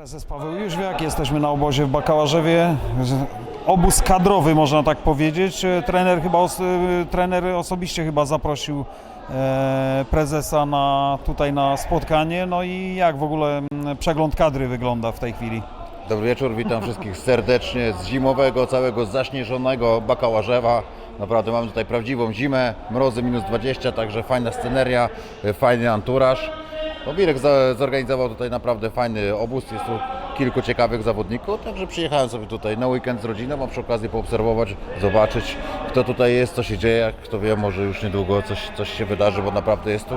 Prezes Paweł Jóźwiak, jesteśmy na obozie w Bakałarzewie. Obóz kadrowy, można tak powiedzieć. Trener chyba, trener osobiście chyba zaprosił e, prezesa na, tutaj na spotkanie. No i jak w ogóle przegląd kadry wygląda w tej chwili? Dobry wieczór, witam wszystkich serdecznie z zimowego, całego zaśnieżonego Bakałarzewa. Naprawdę mamy tutaj prawdziwą zimę, mrozy minus 20, także fajna sceneria, fajny anturaż. No, zorganizował tutaj naprawdę fajny obóz, jest tu kilku ciekawych zawodników, także przyjechałem sobie tutaj na weekend z rodziną, a przy okazji poobserwować, zobaczyć kto tutaj jest, co się dzieje, kto wie, może już niedługo coś, coś się wydarzy, bo naprawdę jest tu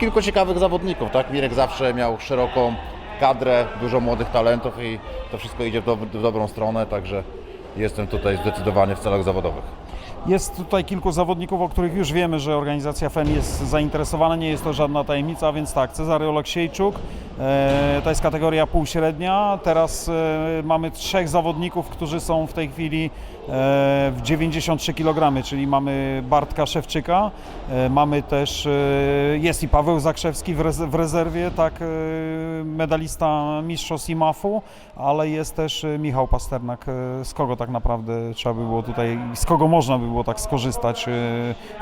kilku ciekawych zawodników, tak? Wirek zawsze miał szeroką kadrę, dużo młodych talentów i to wszystko idzie w, dob- w dobrą stronę, także jestem tutaj zdecydowanie w celach zawodowych. Jest tutaj kilku zawodników, o których już wiemy, że organizacja FEN jest zainteresowana, nie jest to żadna tajemnica, więc tak, Cezary Oleksiejczuk, e, to jest kategoria półśrednia, teraz e, mamy trzech zawodników, którzy są w tej chwili e, w 93 kg, czyli mamy Bartka Szewczyka, mamy też, jest i Paweł Zakrzewski w, rez- w rezerwie, tak, medalista mistrzostw IMAF-u, ale jest też Michał Pasternak, z kogo tak naprawdę trzeba by było tutaj, z kogo można by było tak skorzystać e,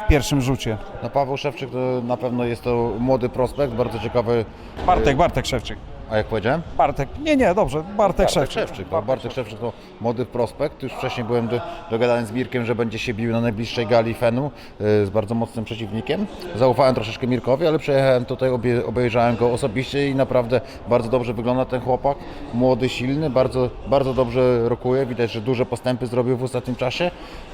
w pierwszym rzucie. No Paweł Szewczyk to na pewno jest to młody prospekt, bardzo ciekawy, Bartek, Bartek Szewczyk. A jak powiedziałem? Bartek, nie, nie, dobrze, Bartek, Szewczyk. Szewczyk, tak. Bartek Szewczyk to młody prospekt. Już wcześniej byłem do, dogadany z Mirkiem, że będzie się bił na najbliższej gali Fenu y, z bardzo mocnym przeciwnikiem. Zaufałem troszeczkę Mirkowi, ale przyjechałem tutaj, obie, obejrzałem go osobiście i naprawdę bardzo dobrze wygląda ten chłopak. Młody, silny, bardzo, bardzo dobrze rokuje. Widać, że duże postępy zrobił w ostatnim czasie.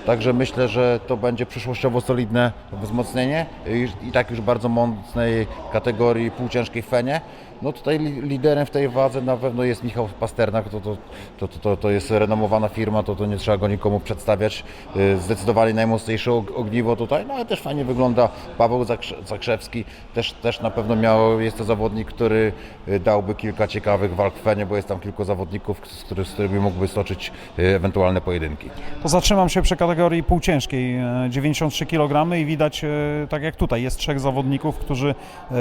Także myślę, że to będzie przyszłościowo solidne wzmocnienie i, i tak już bardzo mocnej kategorii półciężkiej w Fenie. No tutaj li- liderem w tej wadze na pewno jest Michał Pasternak, to, to, to, to, to jest renomowana firma, to, to nie trzeba go nikomu przedstawiać. Y, Zdecydowanie najmocniejsze og- ogniwo tutaj, no ale też fajnie wygląda Paweł Zakrze- Zakrzewski, też, też na pewno miał, jest to zawodnik, który y, dałby kilka ciekawych walk w Fenie, bo jest tam kilku zawodników, z, który, z którymi mógłby stoczyć y, ewentualne pojedynki. To zatrzymam się przy kategorii półciężkiej, e, 93 kg i widać, e, tak jak tutaj, jest trzech zawodników, którzy e,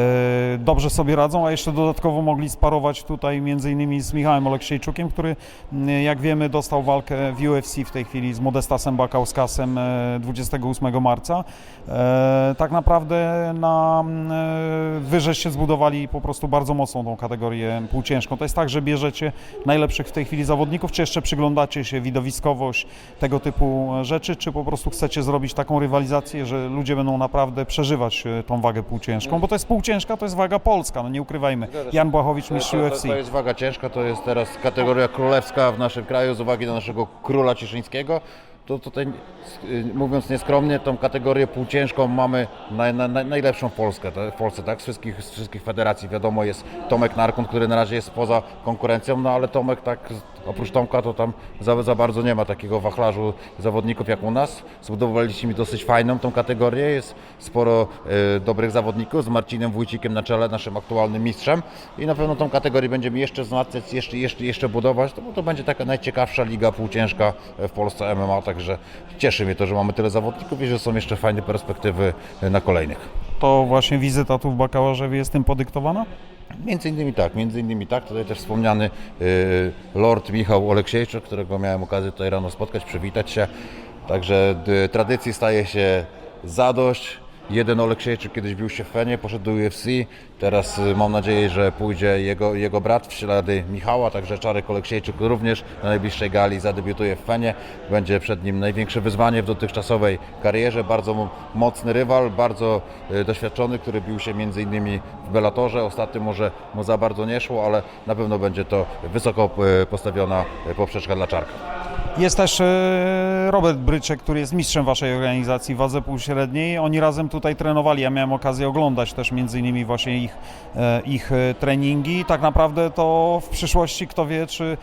dobrze sobie radzą, a jeszcze dodatkowo mogli sparować tutaj między innymi z Michałem Oleksiejczukiem, który m, jak wiemy dostał walkę w UFC w tej chwili z Modestasem Bakauskasem e, 28 marca. E, Tak naprawdę na m, e, wy żeście zbudowali po prostu bardzo mocną tą kategorię półciężką. To jest tak, że bierzecie najlepszych w tej chwili zawodników, czy jeszcze przyglądacie się widowiskowość, tego typu rzeczy, czy po prostu chcecie zrobić taką rywalizację, że ludzie będą naprawdę przeżywać e, tą wagę półciężką, bo to jest półciężka, to jest waga polska, no nie ukrywajmy. Jan Błachowicz, mistrz To, to, UFC. to jest waga ciężka, to jest teraz kategoria królewska w naszym kraju z uwagi na naszego króla cieszyńskiego. To tutaj, y, mówiąc nieskromnie, tą kategorię półciężką mamy naj, naj, naj- najlepszą w, Polskę, te- w Polsce, tak? Z wszystkich, z wszystkich federacji. Wiadomo, jest Tomek Narkun, który na razie jest poza konkurencją, no ale Tomek tak, oprócz Tomka, to tam za, za bardzo nie ma takiego wachlarzu zawodników jak u nas. Zbudowaliśmy dosyć fajną tą kategorię, jest sporo y, dobrych zawodników z Marcinem Wójcikiem na czele, naszym aktualnym mistrzem i na pewno tą kategorię będziemy jeszcze wzmacniać, jeszcze, jeszcze, jeszcze budować, to, bo to będzie taka najciekawsza liga półciężka w Polsce MMA, także cieszy mnie to, że mamy tyle zawodników i że są jeszcze fajne perspektywy y, na kolejnych. To właśnie wizyta tu w Bakałarzewie jest tym podyktowana? Między innymi tak, między innymi tak, tutaj też wspomniany y, Lord Michał Oleksiejczuk, którego miałem okazję tutaj rano spotkać, przywitać się. Także y, tradycji staje się zadość. Jeden Oleksiejczuk kiedyś bił się w Fenie, poszedł do UFC, teraz y, mam nadzieję, że pójdzie jego, jego brat w ślady Michała, także Czarek Oleksiejczuk również na najbliższej gali zadebiutuje w Fenie. Będzie przed nim największe wyzwanie w dotychczasowej karierze, bardzo mo- mocny rywal, bardzo y, doświadczony, który bił się między innymi w Bellatorze. Ostatnio może mu za bardzo nie szło, ale na pewno będzie to wysoko y, postawiona poprzeczka dla Czarka. Jest też e, Robert Bryczek, który jest mistrzem waszej organizacji w wadze półśredniej. Oni razem tutaj trenowali. Ja miałem okazję oglądać też między innymi właśnie ich, e, ich e, treningi. Tak naprawdę to w przyszłości kto wie, czy,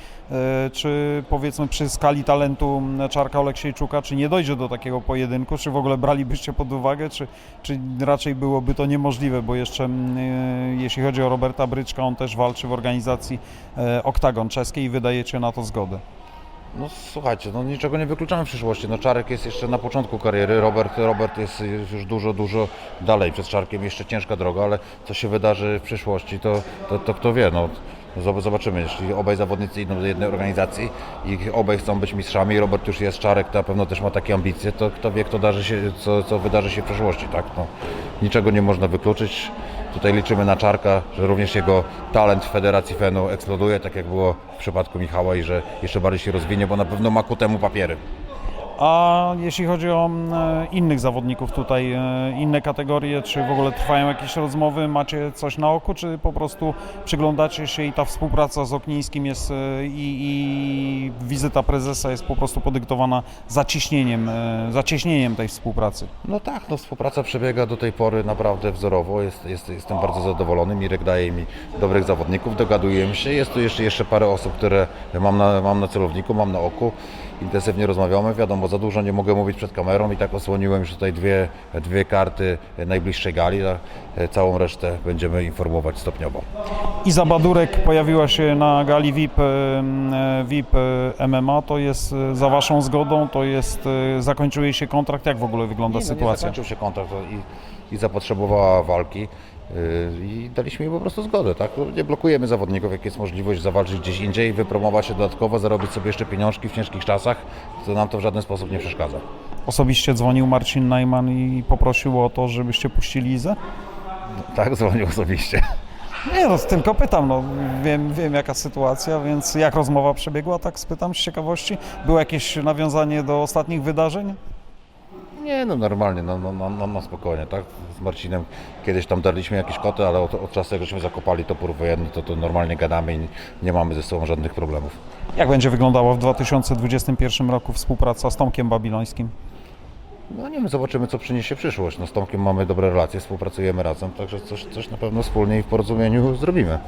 czy powiedzmy przy skali talentu Czarka Oleksiejczuka, czy nie dojdzie do takiego pojedynku, czy w ogóle bralibyście pod uwagę, czy, czy raczej byłoby to niemożliwe, bo jeszcze jeśli chodzi o Roberta Bryczka, on też walczy w organizacji Oktagon czeskiej i wydajecie na to zgodę. No słuchajcie, no niczego nie wykluczamy w przyszłości. No Czarek jest jeszcze na początku kariery, Robert, Robert jest już dużo, dużo dalej. Przed Czarkiem jeszcze ciężka droga, ale co się wydarzy w przyszłości, to, to, to kto wie. No, Zob- Zobaczymy, jeśli obaj zawodnicy idą do jednej organizacji i obaj chcą być mistrzami, Robert już jest Czarek, to na pewno też ma takie ambicje, to kto wie, kto darzy się, co, co wydarzy się w przyszłości, tak? No, niczego nie można wykluczyć. Tutaj liczymy na Czarka, że również jego talent w Federacji Fenu eksploduje, tak jak było w przypadku Michała i że jeszcze bardziej się rozwinie, bo na pewno ma ku temu papiery. A jeśli chodzi o e, innych zawodników tutaj, e, inne kategorie, czy w ogóle trwają jakieś rozmowy, macie coś na oku, czy po prostu przyglądacie się i ta współpraca z Oknińskim jest e, i, wizyta prezesa jest po prostu podyktowana zaciśnieniem, e, zacieśnieniem tej współpracy? No tak, no współpraca przebiega do tej pory naprawdę wzorowo. Jest, jest, jestem bardzo zadowolony. Mirek daje mi dobrych zawodników, dogadujemy się. Jest tu jeszcze, jeszcze parę osób, które mam na, mam na celowniku, mam na oku. Intensywnie rozmawiamy. Wiadomo, za dużo nie mogę mówić przed kamerą i tak osłoniłem już tutaj dwie, dwie karty najbliższej gali. a Całą resztę będziemy informować stopniowo. Iza Badurek pojawiła się na gali VIP, e, VIP e, MMA, to jest e, za Waszą zgodą, to jest, e, zakończył jej się kontrakt, jak w ogóle wygląda Nie, no nie sytuacja? zakończył się kontrakt i, i zapotrzebowała walki. Yy, I daliśmy jej po prostu zgodę, tak? Nie blokujemy zawodników, jak jest możliwość zawalczyć gdzieś indziej, wypromować się dodatkowo, zarobić sobie jeszcze pieniążki w ciężkich czasach, to nam to w żaden sposób nie przeszkadza. Osobiście dzwonił Marcin Najman i poprosił o to, żebyście puścili Izę? Tak, dzwonił osobiście. Nie no, tylko pytam, no, wiem, wiem jaka sytuacja, więc jak rozmowa przebiegła, tak spytam z ciekawości. Było jakieś nawiązanie do ostatnich wydarzeń? Nie, no normalnie, no, no, no, no, no spokojnie, tak? Z Marcinem kiedyś tam darliśmy jakieś koty, ale od, od czasu jak żeśmy zakopali topór wojenny, to, to normalnie gadamy i nie mamy ze sobą żadnych problemów. Jak będzie wyglądała w 2021 roku współpraca z Tomkiem Babilońskim? No nie wiem, zobaczymy co przyniesie przyszłość. No z Tomkiem mamy dobre relacje, współpracujemy razem, także coś, coś na pewno wspólnie i w porozumieniu zrobimy.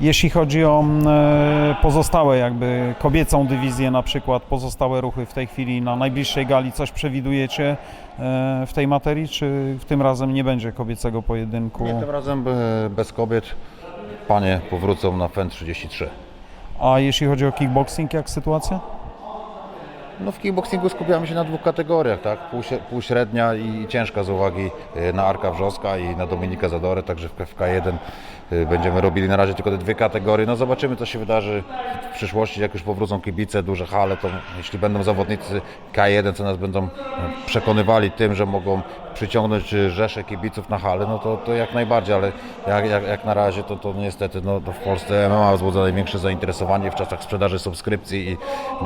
Jeśli chodzi o e, pozostałe jakby kobiecą dywizję na przykład, pozostałe ruchy w tej chwili na najbliższej gali, coś przewidujecie e, w tej materii, czy w tym razem nie będzie kobiecego pojedynku? Nie, tym razem e, bez kobiet panie powrócą na FEN 33. A jeśli chodzi o kickboxing, jak sytuacja? No w kickboxingu skupiamy się na dwóch kategoriach, tak? Półśrednia i ciężka z uwagi na Arka Wrzoska i na Dominika Zadorę, także w w K1 e, będziemy robili na razie tylko te dwie kategorie. No zobaczymy co się wydarzy w przyszłości, jak już powrócą kibice, duże hale, to jeśli będą zawodnicy K1, co nas będą e, przekonywali tym, że mogą przyciągnąć rzesze kibiców na hale, no to, to jak najbardziej, ale jak, jak, jak na razie to, to niestety no, to w Polsce MMA wzbudza największe zainteresowanie w czasach sprzedaży subskrypcji i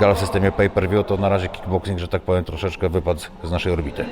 gal w systemie pay-per-view, to na razie kickboxing, że tak powiem, troszeczkę wypadł z naszej orbity.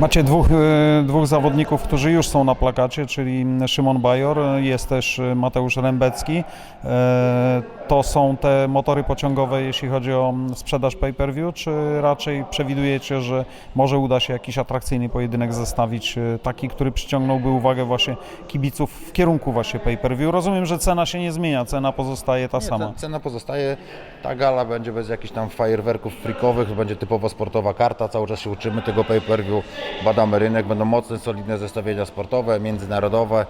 Macie dwóch, e, dwóch zawodników, którzy już są na plakacie, czyli Szymon Bajor, e, jest też e, Mateusz Rębecki. E, To są te motory pociągowe, jeśli chodzi o mm, sprzedaż pay-per-view, czy raczej przewidujecie, że może uda się jakiś atrakcyjny pojedynek zestawić, e, taki, który przyciągnąłby uwagę właśnie kibiców w kierunku właśnie pay-per-view? Rozumiem, że cena się nie zmienia, cena pozostaje ta Nie, sama. cen- Cena pozostaje, ta gala będzie bez jakichś tam fajerwerków freakowych, będzie typowo sportowa karta, cały czas się uczymy tego pay-per-view, badamy rynek, będą mocne, solidne zestawienia sportowe, międzynarodowe,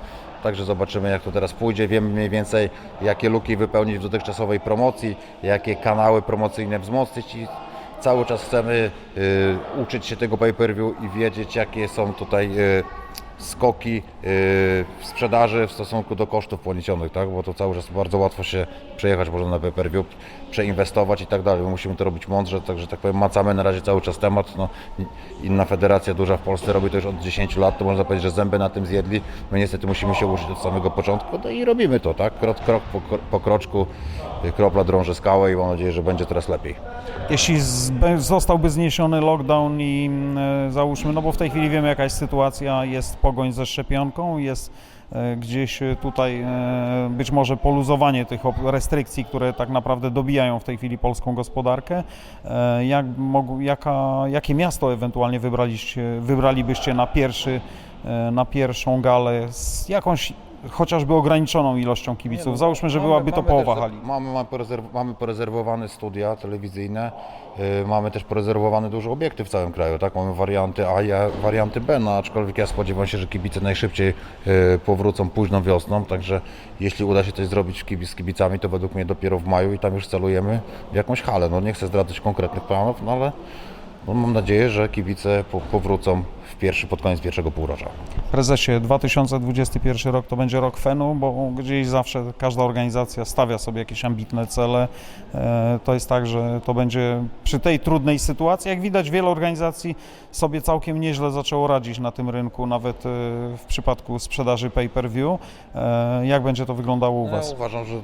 także zobaczymy jak to teraz pójdzie, wiemy mniej więcej jakie luki wypełnić w dotychczasowej promocji, jakie kanały promocyjne wzmocnić i cały czas chcemy y, uczyć się tego pay-per-view i wiedzieć jakie są tutaj y, skoki y, w sprzedaży w stosunku do kosztów poniesionych, tak? bo to cały czas bardzo łatwo się przejechać można na pay-per-view, przeinwestować i tak dalej. My musimy to robić mądrze, także tak powiem macamy na razie cały czas temat. No, inna federacja duża w Polsce robi to już od 10 lat, to można powiedzieć, że zęby na tym zjedli. My niestety musimy się uczyć od samego początku no i robimy to, tak? Krok, krok po, po kroczku, y, kropla drąży skałę i mam nadzieję, że będzie teraz lepiej. Jeśli zostałby zniesiony lockdown i mm, e, załóżmy, no bo w tej chwili wiemy jaka jest sytuacja, jest pogoń ze szczepionką, jest e, gdzieś tutaj e, być może poluzowanie tych restrykcji, które tak naprawdę dobijają w tej chwili polską gospodarkę. E, Jak, jaka, jakie miasto ewentualnie wybraliście, wybralibyście na, pierwszy, na pierwszą galę z jakąś chociażby ograniczoną ilością kibiców? Załóżmy, że Mamy- byłaby to połowa też- hali. Mamy, mamy, porezerw- mamy porezerwowane studia telewizyjne, yy, mamy też porezerwowane dużo obiekty w całym kraju, tak? Mamy warianty A i a- warianty B, no aczkolwiek ja spodziewam się, że kibice najszybciej yy, powrócą późną wiosną, także jeśli uda się coś zrobić kibic, z kibicami, to według mnie dopiero w maju i tam już celujemy w jakąś halę. No nie chcę zdradzać konkretnych planów, no ale no, mam nadzieję, że kibice po, powrócą w pierwszy, pod koniec pierwszego półrocza. Prezesie, 2021 rok to będzie rok Fenu, bo gdzieś zawsze każda organizacja stawia sobie jakieś ambitne cele. E, To jest tak, że to będzie przy tej trudnej sytuacji, jak widać wiele organizacji sobie całkiem nieźle zaczęło radzić na tym rynku, nawet e, w przypadku sprzedaży pay-per-view. E, Jak będzie to wyglądało u Ja Was? uważam, że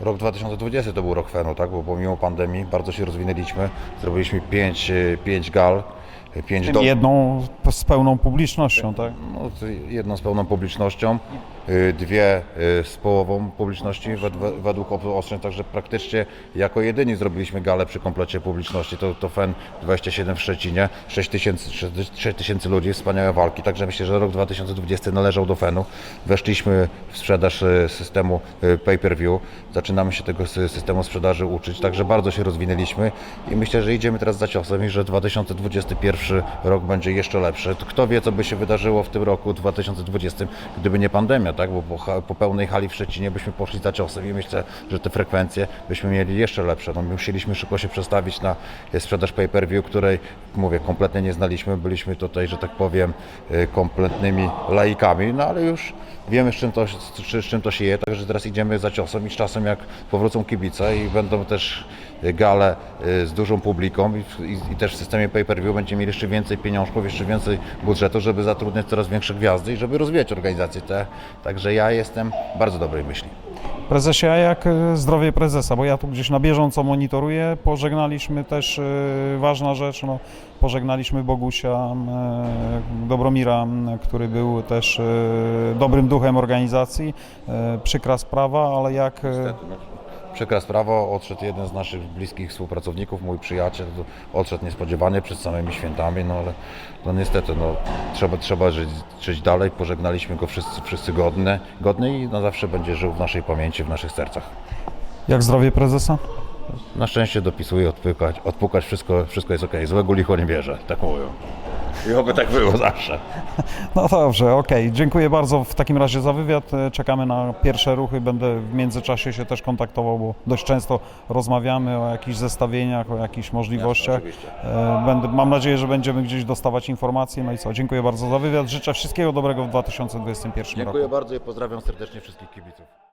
rok 2020 to był rok fenu, tak? bo pomimo pandemii bardzo się rozwinęliśmy. Zrobiliśmy 5 pięć gal, 5 do... Jedną z pełną publicznością, tak? no, jedną z pełną publicznością, y, dwie y, z połową publiczności wed- wed- według obostrzeń, także praktycznie jako jedyni zrobiliśmy galę przy komplecie publiczności. To, to FEN 27 w Szczecinie, 6 tysięcy, 6 tysięcy ludzi, wspaniałe walki, także myślę, że rok 2020 należał do FEN-u. Weszliśmy w sprzedaż y, systemu pay-per-view, zaczynamy się tego sy- systemu sprzedaży uczyć, także bardzo się rozwinęliśmy i myślę, że idziemy teraz za ciosem i że 2021 rok będzie jeszcze lepszy. Kto wie, co by się wydarzyło w tym roku 2020, gdyby nie pandemia, tak? Bo po, po pełnej hali w Szczecinie byśmy poszli za ciosem i myślę, że te frekwencje byśmy mieli jeszcze lepsze. No, my musieliśmy szybko się przestawić na e, sprzedaż pay-per-view, której, mówię, kompletnie nie znaliśmy. Byliśmy tutaj, że tak powiem, e, kompletnymi laikami, no ale już wiemy, z czym to, z, czym to się je, także teraz idziemy za ciosem i z czasem, jak powrócą kibice i będą też e, gale z dużą publiką i, i, i też w systemie pay-per-view będziemy mieli jeszcze więcej pieniążków, jeszcze więcej budżetu, żeby zatrudniać coraz większe gwiazdy i żeby rozwijać organizacje te. Także ja jestem bardzo dobrej myśli. Prezesie, a jak e, zdrowie prezesa? Bo ja tu gdzieś na bieżąco monitoruję. Pożegnaliśmy też, e, ważna rzecz, no, pożegnaliśmy Bogusia e, Dobromira, który był też dobrym duchem organizacji. Przykra sprawa, ale jak... e, Przykra sprawa, odszedł jeden z naszych bliskich współpracowników, mój przyjaciel, odszedł niespodziewanie przed samymi świętami, no ale no niestety, no, trzeba, trzeba żyć, żyć dalej, pożegnaliśmy go wszyscy, wszyscy godne, godny i na zawsze będzie żył w naszej pamięci, w naszych sercach. Jak zdrowie prezesa? Na szczęście dopisuje, odpukać, odpukać wszystko, wszystko jest ok, złego licho nie bierze, tak mówią. I oby tak było zawsze. No dobrze, okej. Dziękuję bardzo w takim razie za wywiad. Czekamy na pierwsze ruchy. Będę w międzyczasie się też kontaktował, bo dość często rozmawiamy o jakichś zestawieniach, o jakichś możliwościach. oczywiście. E, Będę, mam nadzieję, że będziemy gdzieś dostawać informacje. No i co, dziękuję bardzo za wywiad. Życzę wszystkiego dobrego w 2021 roku. Dziękuję bardzo i pozdrawiam serdecznie wszystkich kibiców.